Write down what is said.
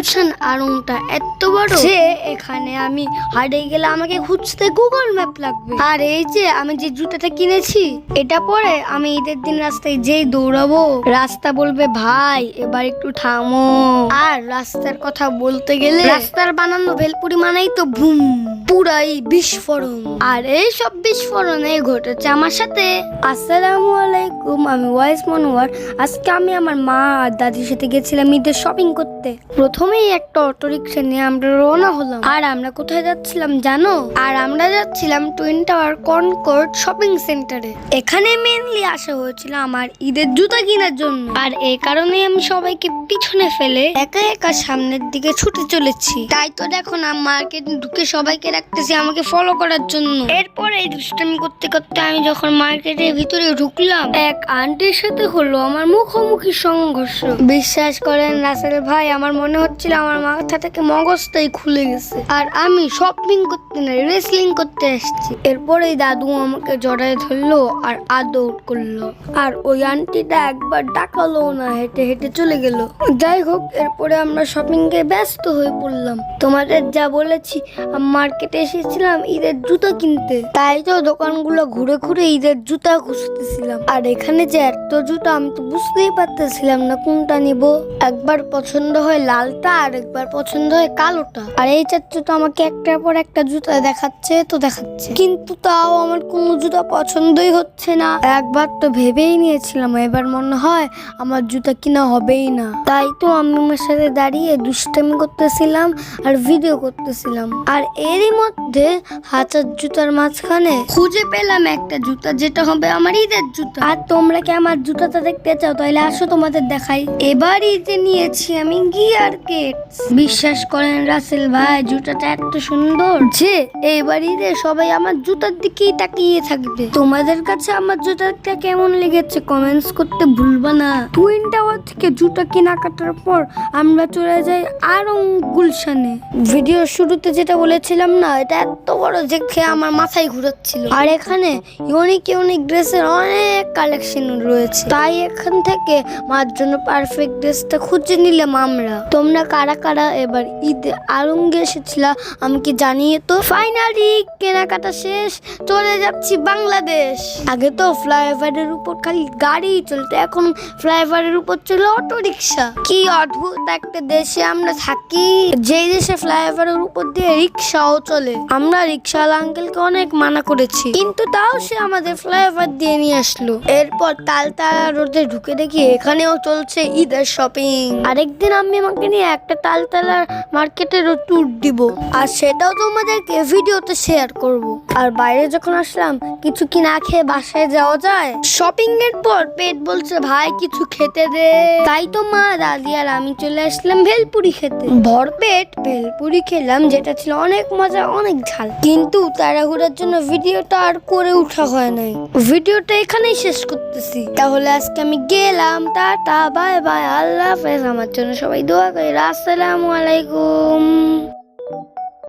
গুলশান আড়ংটা এত বড়? যে এখানে আমি হারিয়ে গেলে আমাকে খুঁজতে গুগল ম্যাপ লাগবে। আর এই যে আমি যে জুতাটা কিনেছি এটা পরে আমি ঈদের দিন রাস্তায় যেই দৌড়াবো। রাস্তা বলবে ভাই এবার একটু থামো। আর রাস্তার কথা বলতে গেলে রাস্তার বানানো ভেলপুরি মানেই তো বুম পুরাই বিস্ফোরণ। আর এই সব বিস্ফোরণে ঘটেছে আমার সাথে। আসসালামু আলাইকুম আমি ওয়াইস মনোয়ার। আজকে আমি আমার মা আর দাদির সাথে গেছিলাম ঈদের শপিং করতে। প্রথমেই একটা অটো রিক্সা নিয়ে আমরা রওনা হলাম। আর আমরা কোথায় যাচ্ছিলাম জানো? আর আমরা যাচ্ছিলাম টুইন টাওয়ার কনকর্ড শপিং সেন্টারে। এখানে মেনলি আসা হয়েছিল আমার ঈদের জুতা কেনার জন্য। আর এই কারণে আমি সবাইকে পিছনে ফেলে একা একা সামনের দিকে ছুটে চলেছি। তাই তো দেখো না মার্কেট ঢুকে সবাইকে রাখতেছি আমাকে ফলো করার জন্য। এরপরে এই দুষ্টামি করতে করতে আমি যখন মার্কেটের ভিতরে ঢুকলাম, এক আন্টির সাথে হলো আমার মুখোমুখি সংঘর্ষ। বিশ্বাস করেন রাসেল ভাই, আমার মনে হচ্ছিল আমার মাথা থেকে মগজটাই খুলে গেছে। আর আমি শপিং করতে না রেসলিং করতে এসেছি এরপরে দাদু আমাকে জড়ায় ধরলো আর আদর করল। আর ওই আন্টিটা একবার ডাকালো না, হেঁটে হেঁটে চলে গেল। যাই হোক, এরপরে আমরা শপিং এ ব্যস্ত হয়ে পড়লাম। তোমাদের যা বলেছি, আমি মার্কেটে এসেছিলাম ঈদের জুতো কিনতে। তাই তো দোকানগুলো ঘুরে ঘুরে ঈদের জুতা খুঁজতেছিলাম। আর এখানে যে এত জুতো আমি তো বুঝতেই পারতেছিলাম না কোনটা নিব। একবার পছন্দ হয় লালটা আর একবার পছন্দ হয় কালোটা। আর এই চাচ্ছু তো আমাকে একটার পর একটা জুতা দেখাচ্ছে, তো দেখাচ্ছে। কিন্তু তাও আমার কোনো জুতা পছন্দই হচ্ছে না। একবার তো ভেবেই নিয়েছিলাম, এবার মনে হয় আমার জুতা কিনা হবেই না। তাই তো আমি আমার সাথে দাঁড়িয়ে দুষ্টামি করতেছিলাম আর ভিডিও করতেছিলাম। আর এরই মধ্যে হাজার জুতার মাঝখানে খুঁজে পেলাম একটা জুতা, যেটা হবে আমার ঈদের জুতা। আর তোমরা কি আমার জুতাটা দেখতে চাও? তাহলে আসো তোমাদের দেখাই। এবার ঈদে নিয়েছি আমি গিয়ার কেটস বিশ্বাস করেন রাসেল ভাই, জুতাটা এত সুন্দর। যে এই ঈদে সবাই আমার জুতার দিকেই তাকিয়ে থাকবে। তোমাদের কাছে আমার জুতাটা কেমন লেগেছে কমেন্টস করতে ভুলবা না। টুইন টাওয়ার থেকে জুতা কেনাকাটার পর আমরা চলে যাই আরং গুলশানে। ভিডিওর শুরুতে যেটা বলেছিলাম না, এটা এত বড় যে খেয়ে আমার মাথায় ঘুরাচ্ছিল। আর এখানে ইউনিক ইউনিক ড্রেসের অনেক কালেকশন রয়েছে। তাই এখান থেকে মার জন্য পারফেক্ট ড্রেসটা খুঁজে নিলাম আমরা। তোমরা কারা কারা এবার ঈদ আলঙ্গে এসেছিলা আমাকে জানিয়ে তো ফাইনালি কেনাকাটা শেষ, চলে যাচ্ছি বাংলাদেশ। আগে তো ফ্লাইওভারের উপর খালি গাড়ি চলতো, এখন ফ্লাইওভারের উপর চলে অটো রিক্সা কি অদ্ভুত একটা দেশে আমরা থাকি, যেই দেশে ফ্লাইওভারের উপর দিয়ে রিক্সাও চলে। আমরা রিক্সাওয়ালা আঙ্কেলকে অনেক মানা করেছি, কিন্তু তাও সে আমাদের ফ্লাইওভার দিয়ে নিয়ে আসলো। এরপর তালতালা রোডে ঢুকে দেখি এখানেও চলছে ঈদের শপিং আরেকদিন আমি আমাকে নিয়ে একটা তালতলার মার্কেটের ট্যুর দিব। আর সেটাও তোমাদেরকে ভিডিওতে শেয়ার করব। আর বাইরে যখন আসলাম, কিছু কি না খেয়ে বাসায় যাওয়া যায়? শপিং এর পর পেট বলছে, ভাই, কিছু খেতে দে। তাই তো মা, দাদি আর আমি চলে আসলাম ভেলপুরি খেতে। ভরপেট ভেলপুরি খেলাম, যেটা ছিল অনেক মজা, অনেক ঝাল। কিন্তু তাড়াহুড়ার জন্য ভিডিওটা আর করে উঠা হয় নাই। ভিডিওটা এখানেই শেষ করতেছি। তাহলে আজকে আমি গেলাম, টাটা, বাই বাই, আল্লাহ হাফেজ। আমার জন্য সবাই দোয়া করি আসসালামু আলাইকুম।